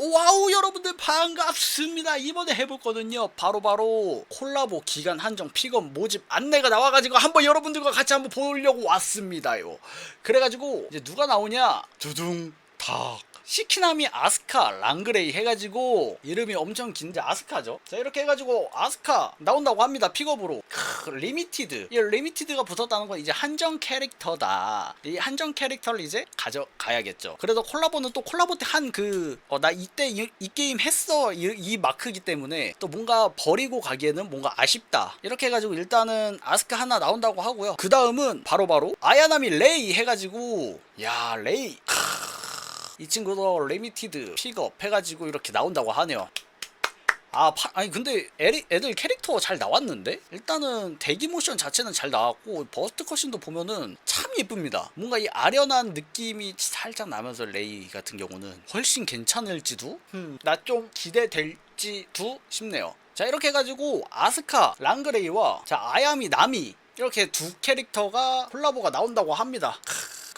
와우 여러분들 반갑습니다. 이번에 해볼 거는요 바로 바로 콜라보 기간 한정 픽업 모집 안내가 나와가지고 한번 여러분들과 같이 한번 보려고 왔습니다요. 그래가지고 이제 누가 나오냐? 두둥 탁 시키나미 아스카 랑그레이 해가지고 이름이 엄청 긴데 아스카죠? 자 이렇게 해가지고 아스카 나온다고 합니다 픽업으로. 크, 리미티드. 이 리미티드가 붙었다는 건 이제 한정 캐릭터다. 이 한정 캐릭터를 이제 가져가야겠죠. 그래서 콜라보는 또 콜라보 때 한그어나 이때 이, 이 게임 했어. 이, 이 마크기 때문에 또 뭔가 버리고 가기에는 뭔가 아쉽다. 이렇게 해가지고 일단은 아스카 하나 나온다고 하고요. 그 다음은 바로바로 아야나미 레이 해가지고 야 레이 이 친구도 리미티드 픽업 해가지고 이렇게 나온다고 하네요. 아, 파, 아니 근데 애리, 애들 캐릭터 잘 나왔는데? 일단은 대기 모션 자체는 잘 나왔고 버스트 컷신도 보면은 참 예쁩니다. 뭔가 이 아련한 느낌이 살짝 나면서 레이 같은 경우는 훨씬 괜찮을지도? 음, 나 좀 기대될지도 싶네요. 자 이렇게 해가지고 아스카, 랑그레이와 자 아야미, 나미 이렇게 두 캐릭터가 콜라보가 나온다고 합니다.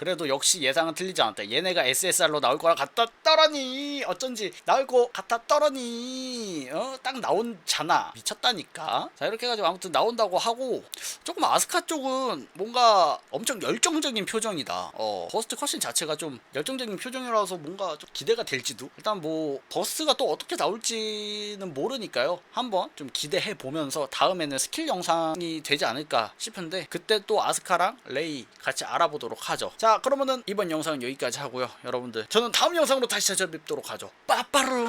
크, 그래도 역시 예상은 틀리지 않았다. 얘네가 SSR로 나올 거라 떨어니 어쩐지 나올 거 같아 떨어니 어 딱 나온잖아 미쳤다니까. 자 이렇게 해가지고 아무튼 나온다고 하고 조금 아스카 쪽은 뭔가 엄청 열정적인 표정이다. 어 버스트 컷신 자체가 좀 열정적인 표정이라서 뭔가 좀 기대가 될지도. 일단 뭐 버스가 또 어떻게 나올지는 모르니까요. 한번 좀 기대해 보면서 다음에는 스킬 영상이 되지 않을까 싶은데 그때 또 아스카랑 레이 같이 알아보도록 하죠. 자 그러면은 이번 영상은 여기까지 하고요. 여러분들 저는 다음 영상으로 다시 찾아뵙도록 하죠. 빠빠룽.